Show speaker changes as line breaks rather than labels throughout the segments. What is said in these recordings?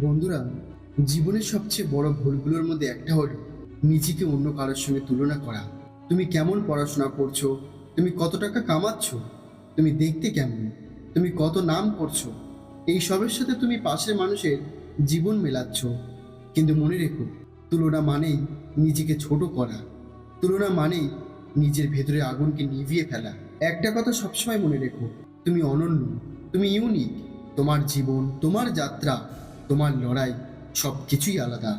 বন্ধুরা, জীবনের সবচেয়ে বড় ভুলগুলোর মধ্যে একটা হলো নিজেকে অন্য কারোর সঙ্গে তুলনা করা। তুমি কেমন পড়াশোনা করছ? তুমি কত টাকা কামাচ্ছ? তুমি দেখতে কেমন? তুমি কত নাম করছ? এই সবের সাথে তুমি পাশের মানুষের জীবন মেলাচ্ছ। কিন্তু মনে রেখো, তুলনা মানেই নিজেকে ছোট করা। তুলনা মানেই নিজের ভেতরে আগুনকে নিভিয়ে ফেলা। একটা কথা সবসময় মনে রেখো, তুমি অনন্য, তুমি ইউনিক তোমার জীবন, তোমার যাত্রা তোমার লড়াই সব কিছুই আলাদা।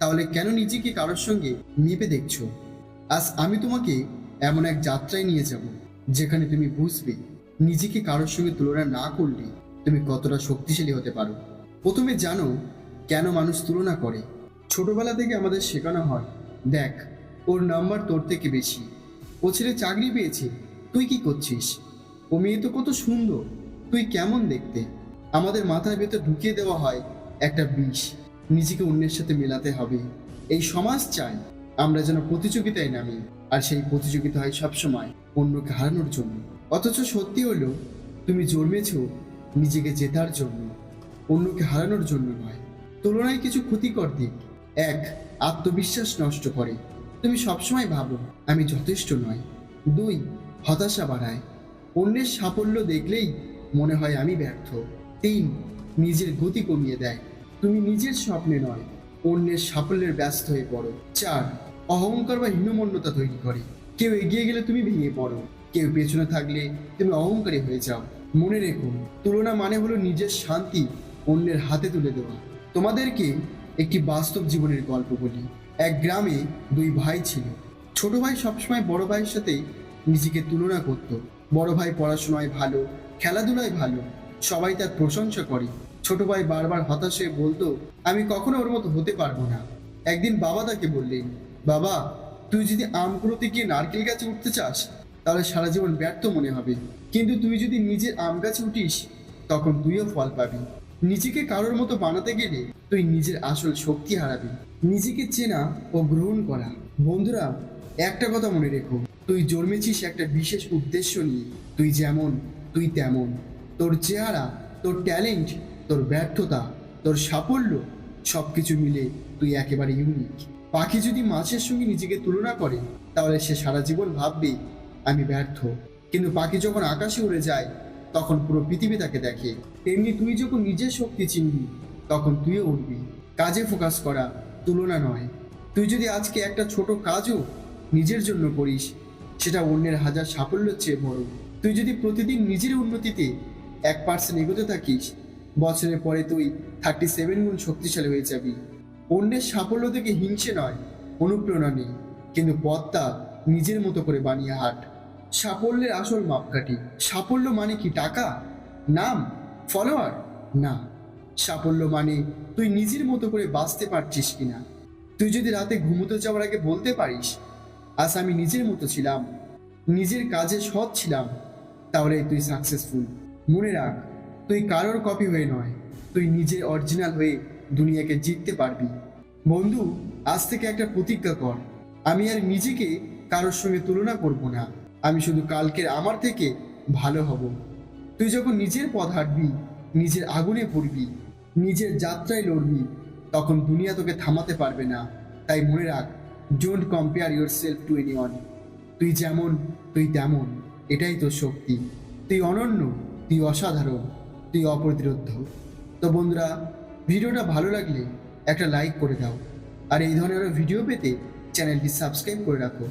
তাহলে কেন নিজেকে কারোর সঙ্গে মেপে দেখছ? আজ আমি তোমাকে এমন এক যাত্রায় নিয়ে যাব, যেখানে তুমি বুঝবে নিজেকে কারোর সঙ্গে তুলনা না করলে তুমি কতটা শক্তিশালী হতে পারো। প্রথমে জানো কেন মানুষ তুলনা করে। ছোটবেলা থেকে আমাদের শেখানো হয়, দেখ, ওর নাম্বার তোর থেকে বেশি। ও ছেলে চাকরি পেয়েছে, তুই কি করছিস? ও মেয়ে তো কত সুন্দর, তুই কেমন দেখতে? আমাদের মাথার ভেতর ঢুকিয়ে দেওয়া হয় একটা বিষ। নিজেকে অন্যের সাথে মেলাতে হবে। এই সমাজ চায় আমরা যেন প্রতিযোগিতায় নামি, আর সেই প্রতিযোগিতা হয় সবসময় অন্যকে হারানোর জন্য। অথচ সত্যি হলো, তুমি জন্মেছ নিজেকে জেতার জন্য, অন্যকে হারানোর জন্য নয়। তুলনায় কিছু ক্ষতিকর দিক। এক, আত্মবিশ্বাস নষ্ট করে। তুমি সবসময় ভাবো, আমি যথেষ্ট নয়। দুই, হতাশা বাড়ায়। অন্যের সাফল্য দেখলেই মনে হয় আমি ব্যর্থ। তিন, নিজের গতি কমিয়ে দেয়। তুমি নিজের স্বপ্নে নয়, অন্যের সাফল্যের ব্যস্ত হয়ে পড়ো। চার, অহংকার বা হীনমন্যতা তৈরি করে। কেউ এগিয়ে গেলে তুমি ভেঙে পড়ো। কেউ পেছনে থাকলে তুমি অহংকারী হয়ে যাও। মনে রেখো, তুলনা মানে হলো নিজের শান্তি অন্যের হাতে তুলে দেওয়া। তোমাদেরকে একটি বাস্তব জীবনের গল্প বলি। এক গ্রামে দুই ভাই ছিল। ছোট ভাই সবসময় বড় ভাইয়ের সাথে নিজেকে তুলনা করত। বড় ভাই পড়াশোনায় ভালো, খেলাধুলায় ভালো, সবাই তার প্রশংসা করে। ছোট ভাই বারবার হতাশ হয়ে বলতো, আমি কখনো ওর মতো হতে পারব না। একদিন বাবা তাকে বললেন, বাবা, তুই যদি আম কুড়োতে গিয়ে নারকেল গাছে উঠতে চাস, তাহলে সারা জীবন ব্যর্থ মনে হবে। কিন্তু তুই যদি নিজের আম গাছে উঠিস, তখন তুইও ফল পাবি। নিজেকে কারোর মতো বানাতে গেলে তুই নিজের আসল শক্তি হারাবি। নিজেকে চেনা ও গ্রহণ করা। বন্ধুরা, একটা কথা মনে রেখো। তুই জন্মেছিস একটা বিশেষ উদ্দেশ্য নিয়ে। তুই যেমন, তুই তেমন। তোর চেহারা, তোর ট্যালেন্ট তোর ব্যর্থতা, তোর সাফল্য সব কিছু মিলে তুই একেবারে ইউনিক পাখি যদি মাছের সঙ্গে নিজেকে তুলনা করে, তাহলে সে সারা জীবন ভাববে, আমি ব্যর্থ। কিন্তু পাখি যখন আকাশে উড়ে যায়, তখন পুরো পৃথিবী তাকে দেখে। তেমনি তুই যখন নিজের শক্তি চিনবি, তখন তুইও উঠবি কাজে ফোকাস করা তুলনা নয়। তুই যদি আজকে একটা ছোট কাজও নিজের জন্য করিস, সেটা অন্যের হাজার সাফল্যের চেয়ে বড়। তুই যদি প্রতিদিন নিজের উন্নতিতে এক পার্সেন্ট এগোতে থাকিস বছরের পরে তুই থার্টি সেভেন গুণ শক্তিশালী হয়ে যাবি। অন্যের সাফল্য থেকে হিংসে নয়, অনুপ্রেরণা নেই। কিন্তু পথটা নিজের মতো করে বানিয়ে হাট। সাফল্যের আসল মাপকাঠি। সাফল্য মানে কি টাকা? নাম? ফলোয়ার না। সাফল্য মানে তুই নিজের মতো করে বাঁচতে পারছিস কিনা। তুই যদি রাতে ঘুমোতে যাওয়ার আগে বলতে পারিস, আজ আমি নিজের মতো ছিলাম, নিজের কাজে সৎ ছিলাম, তাহলে তুই সাকসেসফুল মনে রাখ তুই কারোর কপি হয়ে নয়, তুই নিজের অরিজিনাল হয়ে দুনিয়াকে জিততে পারবি। বন্ধু, আজ থেকে একটা প্রতিজ্ঞা কর। আমি আর নিজেকে কারোর সঙ্গে তুলনা করব না। আমি শুধু কালকের আমার থেকে ভালো হব। তুই যখন নিজের পথ হাঁটবি, নিজের আগুনে পড়বি, নিজের যাত্রায় লড়বি, তখন দুনিয়া তোকে থামাতে পারবে না। তাই মনে রাখ don't compare your yourself to any যেমন, তুই তেমন। এটাই তোর শক্তি। তুই অনন্য, তুই অসাধারণ। তুই অপ্রতিরোধ। তো বন্ধুরা, ভিডিওটা ভালো লাগলে একটা লাইক করে দাও। আর এই ধরনের ভিডিও পেতে চ্যানেলটি সাবস্ক্রাইব করে রাখো।